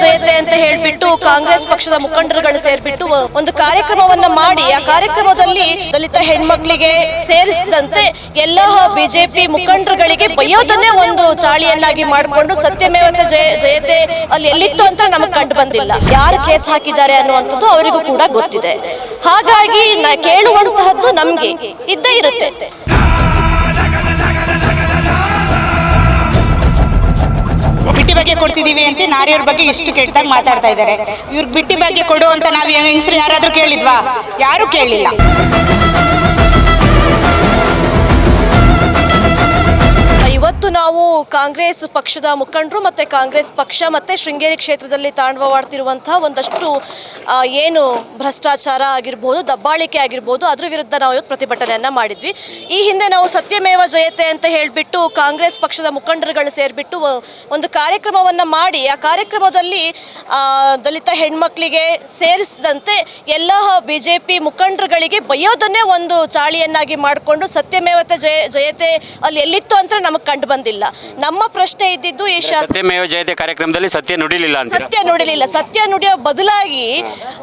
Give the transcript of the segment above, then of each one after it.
ಜಯತೆ ಅಂತ ಹೇಳ್ಬಿಟ್ಟು ಕಾಂಗ್ರೆಸ್ ಪಕ್ಷದ ಮುಖಂಡರುಗಳು ಸೇರ್ಬಿಟ್ಟು ಒಂದು ಕಾರ್ಯಕ್ರಮವನ್ನ ಮಾಡಿ, ಆ ಕಾರ್ಯಕ್ರಮದಲ್ಲಿ ದಲಿತ ಹೆಣ್ಮಕ್ಳಿಗೆ ಸೇರಿಸಿದಂತೆ ಎಲ್ಲ ಬಿಜೆಪಿ ಮುಖಂಡರುಗಳಿಗೆ ಬೈಯೋದನ್ನೇ ಒಂದು ಚಾಳಿಯನ್ನಾಗಿ ಮಾಡಿಕೊಂಡು ಸತ್ಯಮೇವತೆ ಜಯ, ಜಯತೆ ಅಲ್ಲಿ ಎಲ್ಲಿತ್ತು ಅಂತ ನಮಗೆ ಕಂಡು ಬಂದಿಲ್ಲ. ಯಾರು ಕೇಸ್ ಹಾಕಿದ್ದಾರೆ ಅನ್ನುವಂಥದ್ದು ಅವರಿಗೂ ಕೂಡ ಗೊತ್ತಿದೆ. ಹಾಗಾಗಿ ಕೇಳುವಂತಹದ್ದು ನಮ್ಗೆ ಇದ್ದೇ ಇರುತ್ತೆ. ಕೊಡ್ತಿದೀವಿ ಅಂತ ನಾರಿಯವ್ರ ಬಗ್ಗೆ ಇಷ್ಟು ಕೆಟ್ಟದಾಗ ಮಾತಾಡ್ತಾ ಇದ್ದಾರೆ. ಇವ್ರಿಗೆ ಬಿಟ್ಟಿ ಬಗ್ಗೆ ಕೊಡು ಅಂತ ನಾವು ಹೆಂಗಸರು ಯಾರಾದ್ರೂ ಕೇಳಿದ್ವಾ? ಯಾರು ಕೇಳಲಿಲ್ಲ ಕಾಂಗ್ರೆಸ್ ಪಕ್ಷದ ಮುಖಂಡರು ಮತ್ತು ಕಾಂಗ್ರೆಸ್ ಪಕ್ಷ ಮತ್ತು ಶೃಂಗೇರಿ ಕ್ಷೇತ್ರದಲ್ಲಿ ತಾಂಡವವಾಡ್ತಿರುವಂತಹ ಒಂದಷ್ಟು ಏನು ಭ್ರಷ್ಟಾಚಾರ ಆಗಿರ್ಬೋದು, ದಬ್ಬಾಳಿಕೆ ಆಗಿರ್ಬೋದು, ಅದ್ರ ವಿರುದ್ಧ ನಾವು ಇವತ್ತು ಪ್ರತಿಭಟನೆಯನ್ನು ಮಾಡಿದ್ವಿ. ಈ ಹಿಂದೆ ನಾವು ಸತ್ಯಮೇವ ಜಯತೆ ಅಂತ ಹೇಳಿಬಿಟ್ಟು ಕಾಂಗ್ರೆಸ್ ಪಕ್ಷದ ಮುಖಂಡರುಗಳು ಸೇರಿಬಿಟ್ಟು ಒಂದು ಕಾರ್ಯಕ್ರಮವನ್ನು ಮಾಡಿ, ಆ ಕಾರ್ಯಕ್ರಮದಲ್ಲಿ ದಲಿತ ಹೆಣ್ಮಕ್ಳಿಗೆ ಸೇರಿಸಿದಂತೆ ಎಲ್ಲ ಬಿ ಜೆ ಪಿ ಮುಖಂಡರುಗಳಿಗೆ ಬೈಯೋದನ್ನೇ ಒಂದು ಚಾಳಿಯನ್ನಾಗಿ ಮಾಡಿಕೊಂಡು ಸತ್ಯಮೇವತೆ ಜಯ, ಜಯತೆ ಅಲ್ಲಿ ಎಲ್ಲಿತ್ತು ಅಂತ ನಮಗೆ ಕಂಡು ಬಂದಿಲ್ಲ. ನಮ್ಮ ಪ್ರಶ್ನೆ ಇದ್ದಿದ್ದು ಈ ಶಾಸ ಸತ್ಯಮೇವ ಜಯತೆ ಕಾರ್ಯಕ್ರಮದಲ್ಲಿ ಸತ್ಯ ನುಡಿಲಿಲ್ಲ ಅಂತ ಸತ್ಯ ನುಡಿಲಿಲ್ಲ. ಸತ್ಯ ನುಡಿಯೋ ಬದಲಾಗಿ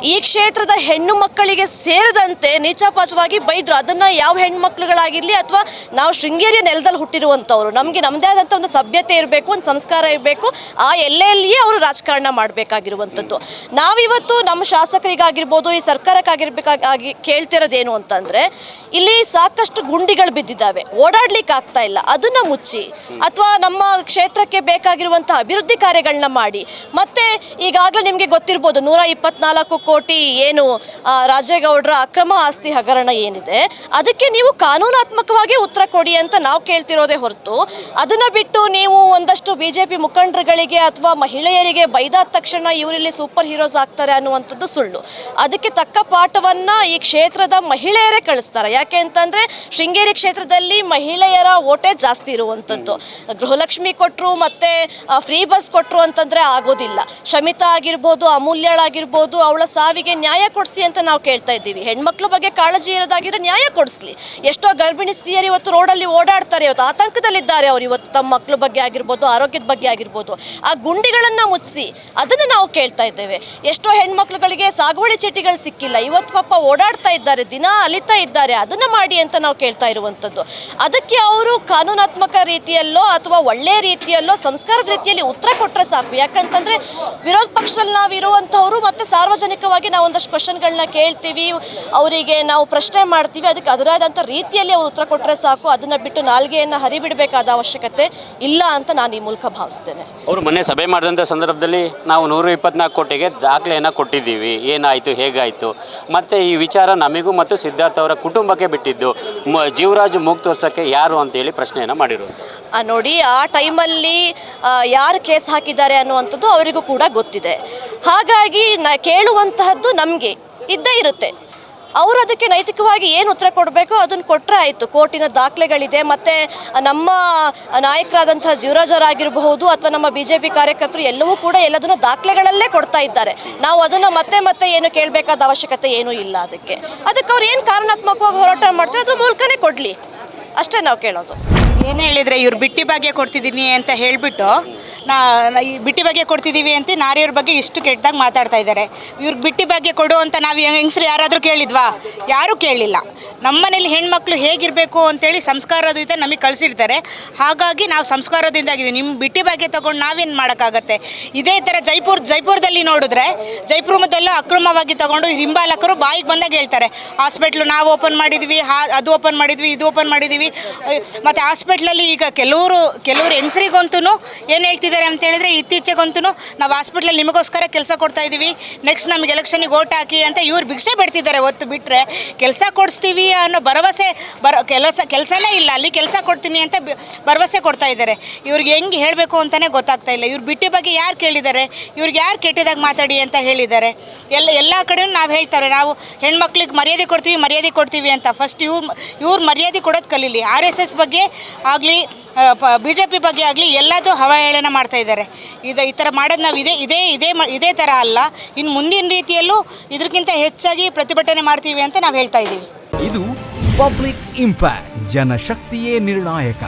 ಈ ಕ್ಷೇತ್ರದ ಹೆಣ್ಣು ಮಕ್ಕಳಿಗೆ ಸೇರದಂತೆ ನೀಚಾಪಾಚವಾಗಿ ಬೈದ್ರು. ಅದನ್ನ ಯಾವ ಹೆಣ್ಣು ಮಕ್ಕಳುಗಳಾಗಿರ್ಲಿ ಅಥವಾ ನಾವು ಶೃಂಗೇರಿಯ ನೆಲದಲ್ಲಿ ಹುಟ್ಟಿರುವಂಥವ್ರು ನಮಗೆ ನಮ್ಮದೇ ಆದಂಥ ಒಂದು ಸಭ್ಯತೆ ಇರಬೇಕು ಒಂದು ಸಂಸ್ಕಾರ ಇರಬೇಕು ಆ ಎಲ್ಲೆಲ್ಲಿಯೇ ಅವರು ರಾಜಕಾರಣ ಮಾಡಬೇಕಾಗಿರುವಂಥದ್ದು. ನಾವಿವತ್ತು ನಮ್ಮ ಶಾಸಕರಿಗಾಗಿರ್ಬೋದು ಈ ಸರ್ಕಾರಕ್ಕಾಗಿರ್ಬೇಕಾಗಿ ಕೇಳ್ತಿರೋದೇನು ಅಂತಂದ್ರೆ ಇಲ್ಲಿ ಸಾಕಷ್ಟು ಗುಂಡಿಗಳು ಬಿದ್ದಿದ್ದಾವೆ. ಓಡಾಡ್ಲಿಕ್ಕೆ ಆಗ್ತಾ ಇಲ್ಲ. ಅದನ್ನ ಮುಚ್ಚಿ. ಅಥವಾ ನಮ್ಮ ಕ್ಷೇತ್ರಕ್ಕೆ ಬೇಕಾಗಿರುವಂತಹ ಅಭಿವೃದ್ಧಿ ಕಾರ್ಯಗಳನ್ನ ಮಾಡಿ. ಮತ್ತೆ ಈಗಾಗಲೇ ನಿಮಗೆ ಗೊತ್ತಿರ್ಬೋದು ನೂರ ಇಪ್ಪತ್ನಾಲ್ಕು ಕೋಟಿ ಏನು ರಾಜೇಗೌಡರ ಅಕ್ರಮ ಆಸ್ತಿ ಹಗರಣ ಏನಿದೆ, ಅದಕ್ಕೆ ನೀವು ಕಾನೂನಾತ್ಮಕವಾಗಿ ಉತ್ತರ ಕೊಡಿ ಅಂತ ನಾವು ಕೇಳ್ತಿರೋದೇ ಹೊರತು. ಅದನ್ನ ಬಿಟ್ಟು ನೀವು ಒಂದಷ್ಟು ಬಿಜೆಪಿ ಮುಖಂಡರುಗಳಿಗೆ ಅಥವಾ ಮಹಿಳೆಯರಿಗೆ ಬೈದಾದ ತಕ್ಷಣ ಇವರಲ್ಲಿ ಸೂಪರ್ ಹೀರೋಸ್ ಆಗ್ತಾರೆ ಅನ್ನುವಂಥದ್ದು ಸುಳ್ಳು. ಅದಕ್ಕೆ ತಕ್ಕ ಪಾಠವನ್ನ ಈ ಕ್ಷೇತ್ರದ ಮಹಿಳೆಯರೇ ಕಳಿಸ್ತಾರೆ. ಯಾಕೆ ಅಂತಂದ್ರೆ ಶೃಂಗೇರಿ ಕ್ಷೇತ್ರದಲ್ಲಿ ಮಹಿಳೆಯರ ಓಟೇ ಜಾಸ್ತಿ ಇರುವಂಥದ್ದು. ಗೃಹಲಕ್ಷ್ಮಿ ಕೊಟ್ಟರು ಮತ್ತು ಫ್ರೀ ಬಸ್ ಕೊಟ್ಟರು ಅಂತಂದರೆ ಆಗೋದಿಲ್ಲ. ಶಮಿತಾ ಆಗಿರ್ಬೋದು ಅಮೂಲ್ಯಳಾಗಿರ್ಬೋದು ಅವಳ ಸಾವಿಗೆ ನ್ಯಾಯ ಕೊಡಿಸಿ ಅಂತ ನಾವು ಕೇಳ್ತಾ ಇದ್ದೀವಿ. ಹೆಣ್ಮಕ್ಳ ಬಗ್ಗೆ ಕಾಳಜಿ ಇರೋದಾಗಿದ್ರೆ ನ್ಯಾಯ ಕೊಡಿಸ್ಲಿ. ಎಷ್ಟೋ ಗರ್ಭಿಣಿ ಸ್ತ್ರೀಯರು ಇವತ್ತು ರೋಡಲ್ಲಿ ಓಡಾಡ್ತಾರೆ, ಇವತ್ತು ಆತಂಕದಲ್ಲಿದ್ದಾರೆ ಅವರು. ಇವತ್ತು ತಮ್ಮ ಮಕ್ಕಳ ಬಗ್ಗೆ ಆಗಿರ್ಬೋದು, ಆರೋಗ್ಯದ ಬಗ್ಗೆ ಆಗಿರ್ಬೋದು. ಆ ಗುಂಡಿಗಳನ್ನು ಮುಚ್ಚಿಸಿ ಅದನ್ನು ನಾವು ಕೇಳ್ತಾ ಇದ್ದೇವೆ. ಎಷ್ಟೋ ಹೆಣ್ಮಕ್ಳುಗಳಿಗೆ ಸಾಗುವಳಿ ಚೀಟಿಗಳು ಸಿಕ್ಕಿಲ್ಲ. ಇವತ್ತು ಪಾಪ ಓಡಾಡ್ತಾ ಇದ್ದಾರೆ, ದಿನ ಅಲಿತಾ ಇದ್ದಾರೆ. ಅದನ್ನು ಮಾಡಿ ಅಂತ ನಾವು ಕೇಳ್ತಾ ಇರುವಂಥದ್ದು. ಅದಕ್ಕೆ ಅವರು ಕಾನೂನಾತ್ಮಕ ರೀತಿಯಲ್ಲೋ ಅಥವಾ ಒಳ್ಳೆಯ ರೀತಿಯಲ್ಲೋ ಸಂಸ್ಕಾರದ ರೀತಿಯಲ್ಲಿ ಉತ್ತರ ಕೊಟ್ಟರೆ ಸಾಕು. ಯಾಕಂತಂದ್ರೆ ವಿರೋಧ ಪಕ್ಷದಲ್ಲಿ ನಾವು ಇರುವಂಥವ್ರು ಮತ್ತೆ ಸಾರ್ವಜನಿಕವಾಗಿ ನಾವು ಒಂದಷ್ಟು ಕ್ವಶನ್ಗಳನ್ನ ಕೇಳ್ತೀವಿ, ಅವರಿಗೆ ನಾವು ಪ್ರಶ್ನೆ ಮಾಡ್ತೀವಿ, ಅದಕ್ಕೆ ಅದರಾದಂಥ ರೀತಿಯಲ್ಲಿ ಅವರು ಉತ್ತರ ಕೊಟ್ಟರೆ ಸಾಕು. ಅದನ್ನ ಬಿಟ್ಟು ನಾಲ್ಗೆಯನ್ನು ಹರಿಬಿಡಬೇಕಾದ ಅವಶ್ಯಕತೆ ಇಲ್ಲ ಅಂತ ನಾನು ಈ ಮೂಲಕ ಭಾವಿಸ್ತೇನೆ. ಅವರು ಮೊನ್ನೆ ಸಭೆ ಮಾಡಿದಂಥ ಸಂದರ್ಭದಲ್ಲಿ ನಾವು ನೂರ ಇಪ್ಪತ್ನಾಲ್ಕು ಕೋಟಿಗೆ ದಾಖಲೆಯನ್ನು ಕೊಟ್ಟಿದ್ದೀವಿ. ಏನಾಯಿತು, ಹೇಗಾಯಿತು? ಮತ್ತು ಈ ವಿಚಾರ ನಮಗೂ ಮತ್ತು ಸಿದ್ಧಾರ್ಥ ಅವರ ಕುಟುಂಬಕ್ಕೆ ಬಿಟ್ಟಿದ್ದು. ಜೀವರಾಜ್ ಮುಕ್ತೋತ್ಸವಕ್ಕೆ ಯಾರು ಅಂತೇಳಿ ಪ್ರಶ್ನೆಯನ್ನು ಮಾಡಿರೋದು. ನೋಡಿ, ಆ ಟೈಮಲ್ಲಿ ಯಾರು ಕೇಸ್ ಹಾಕಿದ್ದಾರೆ ಅನ್ನುವಂಥದ್ದು ಅವರಿಗೂ ಕೂಡ ಗೊತ್ತಿದೆ. ಹಾಗಾಗಿ ನ, ಕೇಳುವಂತಹದ್ದು ನಮಗೆ ಇದ್ದೇ ಇರುತ್ತೆ. ಅವರು ಅದಕ್ಕೆ ನೈತಿಕವಾಗಿ ಏನು ಉತ್ತರ ಕೊಡಬೇಕು ಅದನ್ನು ಕೊಟ್ಟರೆ ಆಯಿತು. ಕೋರ್ಟಿನ ದಾಖಲೆಗಳಿದೆ, ಮತ್ತು ನಮ್ಮ ನಾಯಕರಾದಂತಹ ಜೀವರಾಜರಾಗಿರಬಹುದು ಅಥವಾ ನಮ್ಮ ಬಿ ಜೆ ಪಿ ಕಾರ್ಯಕರ್ತರು ಎಲ್ಲವೂ ಕೂಡ ಎಲ್ಲದನ್ನು ದಾಖಲೆಗಳಲ್ಲೇ ಕೊಡ್ತಾ ಇದ್ದಾರೆ. ನಾವು ಅದನ್ನು ಮತ್ತೆ ಮತ್ತೆ ಏನು ಕೇಳಬೇಕಾದ ಅವಶ್ಯಕತೆ ಏನೂ ಇಲ್ಲ ಅದಕ್ಕೆ. ಅದಕ್ಕೆ ಅವ್ರು ಏನು ಕಾರಣಾತ್ಮಕವಾಗಿ ಹೋರಾಟ ಮಾಡ್ತಾರೆ ಅದ್ರ ಮೂಲಕನೇ ಕೊಡಲಿ. ಅಷ್ಟೇ ನಾವು ಕೇಳೋದು. ಏನು ಹೇಳಿದರೆ ಇವ್ರು ಬಿಟ್ಟಿ ಭಾಗ್ಯ ಕೊಡ್ತಿದ್ದೀನಿ ಅಂತ ಹೇಳಿಬಿಟ್ಟು ನಾ ಈ ಬಿಟ್ಟಿ ಬಗ್ಗೆ ಕೊಡ್ತಿದ್ದೀವಿ ಅಂತ ನಾರಿಯವ್ರ ಬಗ್ಗೆ ಇಷ್ಟು ಕೆಟ್ಟದಾಗ ಮಾತಾಡ್ತಾ ಇದ್ದಾರೆ. ಇವ್ರಿಗೆ ಬಿಟ್ಟಿ ಬಗ್ಗೆ ಕೊಡು ಅಂತ ನಾವು ಹೆಂಗಸರು ಯಾರಾದರೂ ಕೇಳಿದ್ವಾ? ಯಾರೂ ಕೇಳಲಿಲ್ಲ ನಮ್ಮನೇಲಿ ಹೆಣ್ಮಕ್ಳು ಹೇಗಿರಬೇಕು ಅಂತೇಳಿ ಸಂಸ್ಕಾರದಿಂದ ನಮಗೆ ಕಳಿಸಿರ್ತಾರೆ. ಹಾಗಾಗಿ ನಾವು ಸಂಸ್ಕಾರದಿಂದ ಆಗಿದ್ದೀವಿ ನಿಮ್ಮ ಬಿಟ್ಟಿ ಬಗ್ಗೆ ತೊಗೊಂಡು ನಾವೇನು ಮಾಡೋಕ್ಕಾಗತ್ತೆ? ಇದೇ ಥರ ಜೈಪುರ್, ಜೈಪುರದಲ್ಲಿ ನೋಡಿದ್ರೆ ಜೈಪುರದಲ್ಲೂ ಅಕ್ರಮವಾಗಿ ತಗೊಂಡು ಹಿಂಬಾಲಕರು ಬಾಯಿಗೆ ಬಂದಾಗ ಹೇಳ್ತಾರೆ, ಹಾಸ್ಪಿಟ್ಲು ನಾವು ಓಪನ್ ಮಾಡಿದ್ವಿ ಅದು ಓಪನ್ ಮಾಡಿದ್ವಿ, ಇದು ಓಪನ್ ಮಾಡಿದ್ವಿ. ಮತ್ತು ಹಾಸ್ಪಿಟ್ಲಲ್ಲಿ ಈಗ ಕೆಲವರು ಕೆಲವರು ಹೆಂಗಸರಿಗಂತೂ ಏನು ಹೇಳ್ತಿದ್ದಾರೆ? ಅಂತ ಹೇಳಿದ್ರೆ ಇತ್ತೀಚೆಗಂತೂ ನಾವು ಹಾಸ್ಪಿಟ್ಲಲ್ಲಿ ನಿಮಗೋಸ್ಕರ ಕೆಲಸ ಕೊಡ್ತಾ ಇದ್ದೀವಿ ನೆಕ್ಸ್ಟ್ ನಮಗೆ ಎಲೆಕ್ಷನಿಗೆ ಓಟ್ ಹಾಕಿ ಅಂತ ಇವ್ರು ಭಿಕ್ಷೆ ಬಿಡ್ತಿದ್ದಾರೆ ಒತ್ತು ಬಿಟ್ಟರೆ ಕೆಲಸ ಕೊಡಿಸ್ತೀವಿ ಅನ್ನೋ ಭರವಸೆ ಬರ, ಕೆಲಸ, ಕೆಲಸನೇ ಇಲ್ಲ. ಅಲ್ಲಿ ಕೆಲಸ ಕೊಡ್ತೀನಿ ಅಂತ ಭರವಸೆ ಕೊಡ್ತಾ ಇದ್ದಾರೆ. ಇವ್ರಿಗೆ ಹೆಂಗೆ ಹೇಳಬೇಕು ಅಂತಲೇ ಗೊತ್ತಾಗ್ತಾ ಇಲ್ಲ. ಇವ್ರು ಬಿಟ್ಟಿ ಬಗ್ಗೆ ಯಾರು ಕೇಳಿದ್ದಾರೆ? ಇವ್ರಿಗೆ ಯಾರು ಕೆಟ್ಟದಾಗ ಮಾತಾಡಿ ಅಂತ ಹೇಳಿದ್ದಾರೆ. ಎಲ್ಲ ಎಲ್ಲ ಕಡೆಯೂ ನಾವು ಹೇಳ್ತಾರೆ. ನಾವು ಹೆಣ್ಮಕ್ಳಿಗೆ ಮರ್ಯಾದೆ ಕೊಡ್ತೀವಿ ಮರ್ಯಾದೆ ಕೊಡ್ತೀವಿ ಅಂತ. ಫಸ್ಟ್ ಇವ್ರು ಇವ್ರು ಮರ್ಯಾದೆ ಕೊಡೋದು ಕಲೀಲಿ. ಆರ್ ಎಸ್ ಎಸ್ ಬಗ್ಗೆ ಆಗಲಿ ಬಿ ಜೆ ಪಿ ಬಗ್ಗೆ ಆಗಲಿ ಎಲ್ಲದೂ ಹವಾಹೇಳನ ಮಾಡ್ತಾ ಇದ್ದಾರೆ. ಇದು ಈ ಥರ ಮಾಡೋದು ನಾವು ಇದೇ ಇದೇ ಇದೇ ಇದೇ ಥರ ಅಲ್ಲ. ಇನ್ನು ಮುಂದಿನ ರೀತಿಯಲ್ಲೂ ಇದಕ್ಕಿಂತ ಹೆಚ್ಚಾಗಿ ಪ್ರತಿಭಟನೆ ಮಾಡ್ತೀವಿ ಅಂತ ನಾವು ಹೇಳ್ತಾ ಇದ್ದೀವಿ ಇದು ಪಬ್ಲಿಕ್ ಇಂಪ್ಯಾಕ್ಟ್, ಜನಶಕ್ತಿಯೇ ನಿರ್ಣಾಯಕ.